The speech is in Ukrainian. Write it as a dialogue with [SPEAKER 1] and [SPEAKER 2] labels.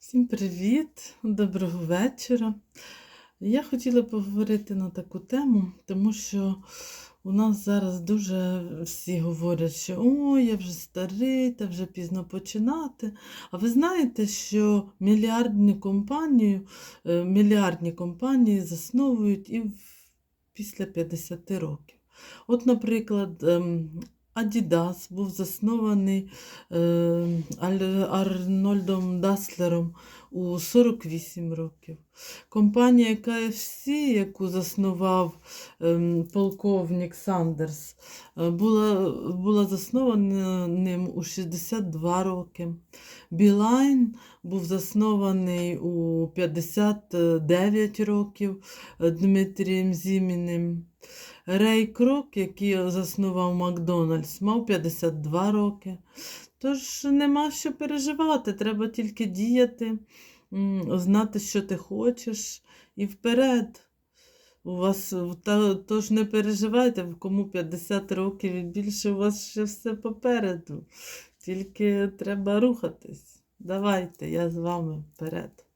[SPEAKER 1] Всім привіт, доброго вечора. Я хотіла поговорити на таку тему, тому що у нас зараз дуже всі говорять, що ой, я вже старий, та вже пізно починати. А ви знаєте, що мільярдні компанії, е, мільярдні компанії засновують і після 50 років. От, наприклад, Adidas був заснований е, Арнольдом Даслером у 48 років. Компанія KFC, яку заснував ем, полковник Сандерс, е, була, була заснована ним у 62 роки. Білайн був заснований у 59 років е, Дмитрієм Зіміним. Рей Крок, який заснував Макдональдс, мав 52 роки. Тож нема що переживати, треба тільки діяти, знати, що ти хочеш, і вперед. У вас тож не переживайте, кому 50 років і більше, у вас ще все попереду. Тільки треба рухатись. Давайте, я з вами вперед.